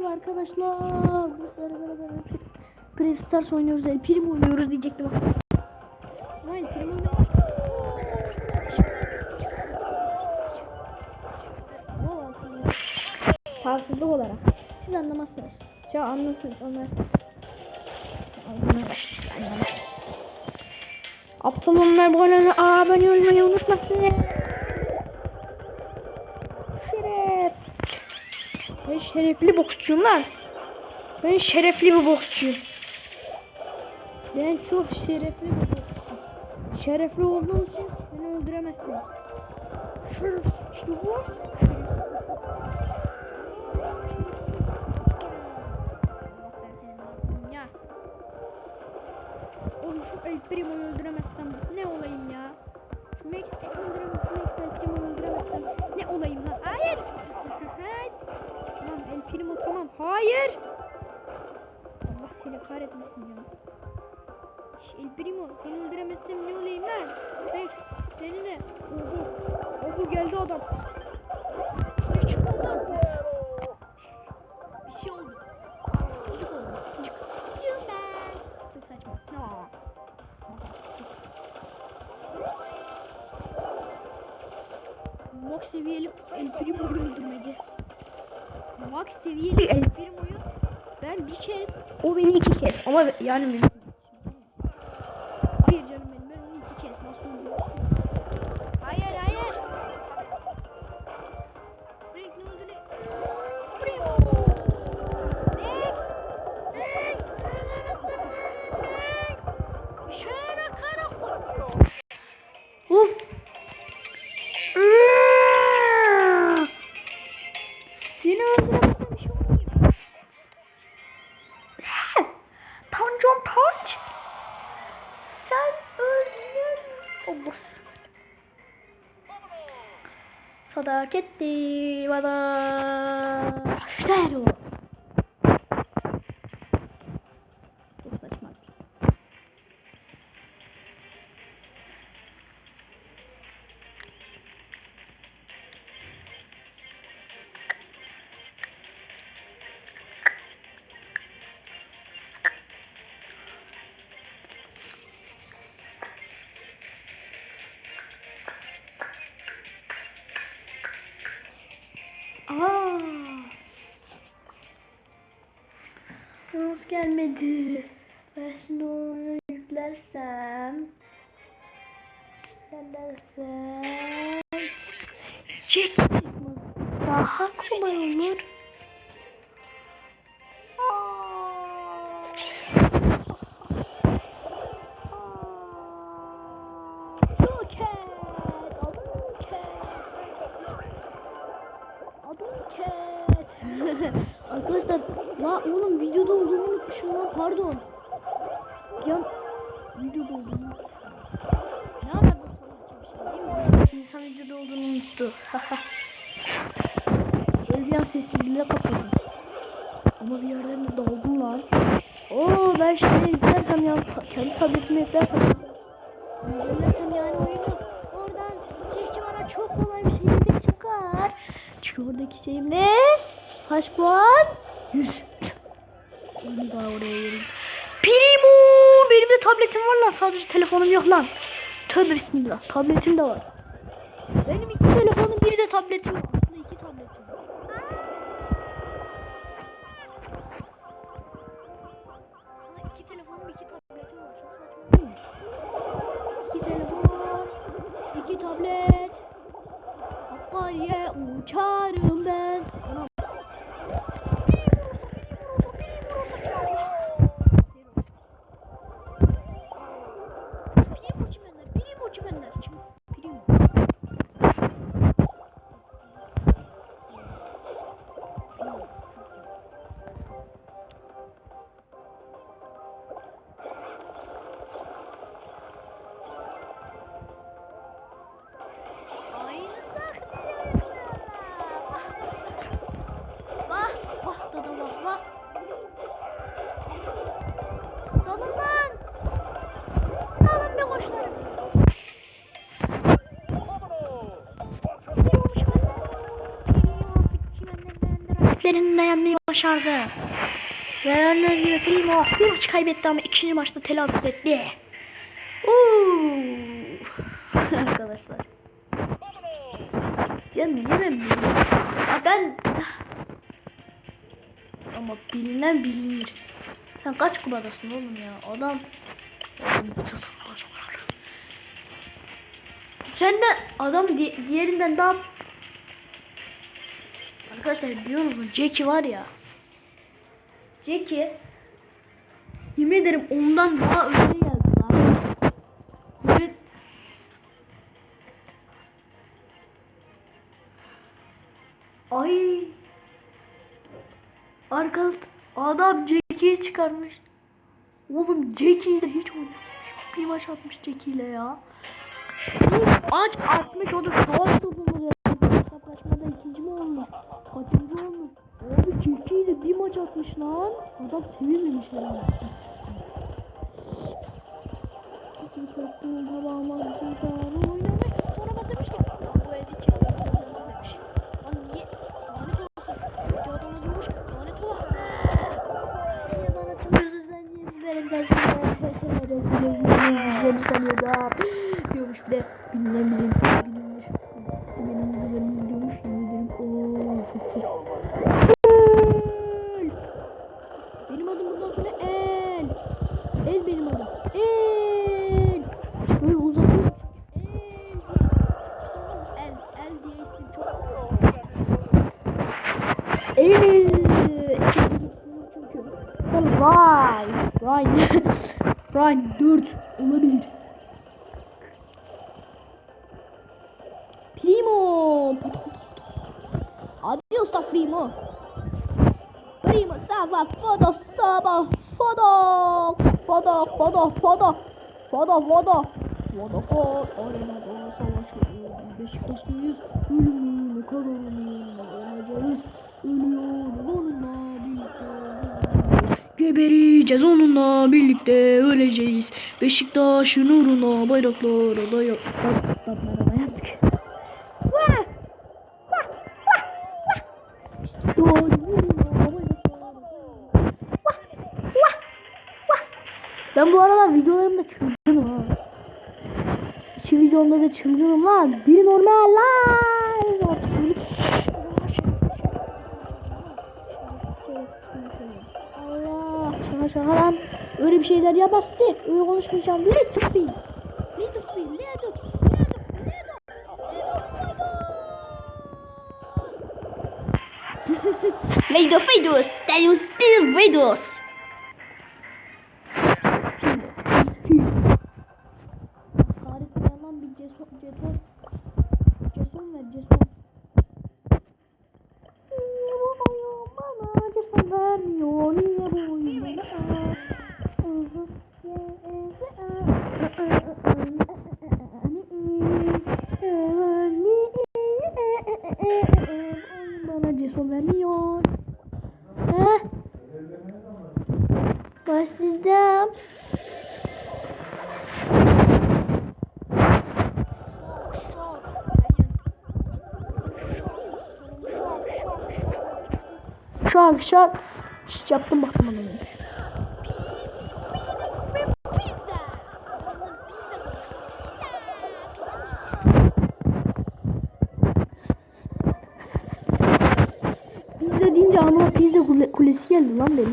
merhaba arkadaşlar. Sefer beraber Brave Stars oynuyoruz. El Primo oynuyoruz diyecektim var? Valla aslında Şanssızlık olarak. Siz anlamazsınız. Ya anlarsınız. Anlamazsınız, anlamazsınız. Aptal onlar bu arada abone olmayı unutmasın. Şeref. Şerefli boksçuyum lan. Ben şerefli bir boksçuyum. Ben çok şerefli bir boksçuyum. Şerefli olduğum için beni öldüremezsiniz. Şeref işte bu. Oğlum şu El Primo'yu öldüremezsem ne olayım ya? Şu Max'i öldüremezsem, şu Max El Primo'yu öldüremezsem ne olayım lan? Hayır! Hayır! Allah seni kahretmesin ya. El Primo seni öldüremezsem ne olayım lan? Max seni de. Oho. Oho geldi adam. Ne çıktı adam? Bir şey oldu. Sıcık oldu. Ben. Çok saçma. No. Max seviyeli El Primo'yu öldürmece. Max seviyeli El Primo'yu ben bir kez, o beni iki kez. Ama yani だけって言わな。スタイルを。Nasıl gelmedi? Ben şimdi onu yüklersem. Yüklersem. Çek Daha kolay olur. Cat. Arkadaşlar la oğlum videoda olduğumu unutmuşum lan pardon. Ya videoda olduğumu Ne haber bu şey? İnsan videoda olduğunu unuttu. An sessizliğe kapıldım. Ama bir yerden de daldım lan. Oo ben şimdi yüklersem ya kendi tabletimi yüklersem Yüklersem yani oyunu oradan çekti bana çok kolay bir şekilde çıkar. Çünkü oradaki şeyim ne? Kaç 100. Onu daha oraya yerim. Primo! Benim de tabletim var lan. Sadece telefonum yok lan. Tövbe bismillah. Tabletim de var. Benim iki telefonum biri de tabletim. Aslında iki tabletim. Aslında iki telefonum iki tabletim var. Çok saçma değil mi? İki telefon, iki tablet. Hakkari'ye uçarım ben. Rakiplerini yenmeyi başardı. Ve gördüğünüz gibi Primo bir maç kaybetti ama ikinci maçta telaffuz etti. Arkadaşlar. Ya ben bilmiyorum? Ya ben... Ama bilinen bilinir. Sen kaç kubadasın oğlum ya? Adam... Sen de adam di- diğerinden daha... Arkadaşlar biliyor musunuz? Jackie var ya. Jackie yemin ederim ondan daha önce geldi lan. Böyle Ay Arkadaş adam Jackie'yi çıkarmış. Oğlum Jackie ile hiç oynamamış. Bir maç atmış Jackie ile ya. Aç atmış o da savaş topunu Hesaplaşmada ikinci mi olmuş? Kaçıncı olmuş? Abi tilkiyle bir maç atmış lan. Adam sevilmemiş herhalde. Bizim korktuğum havamaz bir daha oynamış. Sonra bana demiş ki bu ezik ya. Demiş. Lan niye? Lanet olasın. Tilki adama demiş ki lanet olasın. Niye lanet olasın sen niye benim dersime? Sen de benim dersime. Sen de benim dersime. Diyormuş bir de bilmem bilmem. El benim adım. El. Böyle uzatıyor. El. El. Diye isim çok. El. Çünkü. Ryan. Ryan. Ryan 4 olabilir. Primo. Adios da Primo. Primo salva foda salva Fada, fada, fada, fada, fada, fada. Vodafone arenada savaşıyoruz. Beşiktaşlıyız. Ölümü ne kadar ölümü olacağız. Ölüyoruz onunla birlikte. Gebereceğiz onunla birlikte öleceğiz. Beşiktaş'ın uğruna bayraklara dayak. Stop, stop. Ben bu aralar videolarımda çılgınım ha. İki videomda da çılgınım lan. Biri normal lan. Allah şaka şaka lan. Öyle bir şeyler yapmazsın. Öyle konuşmayacağım. Let it be. Let it be. Let it. Let it. Let it. Let the Gelmiyor. Heh. Başlayacağım. Şak şak. Şş, yaptım bakmadım. 你在哪里？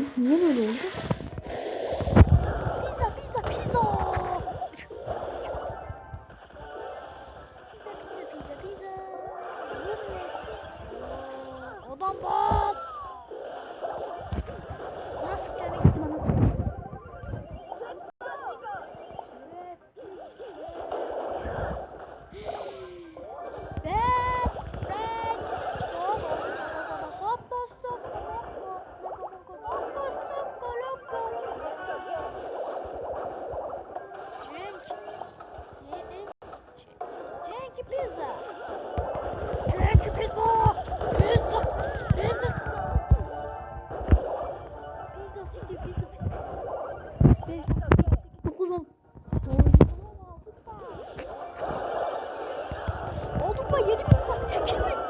Oldukça 7 bin 8 bin.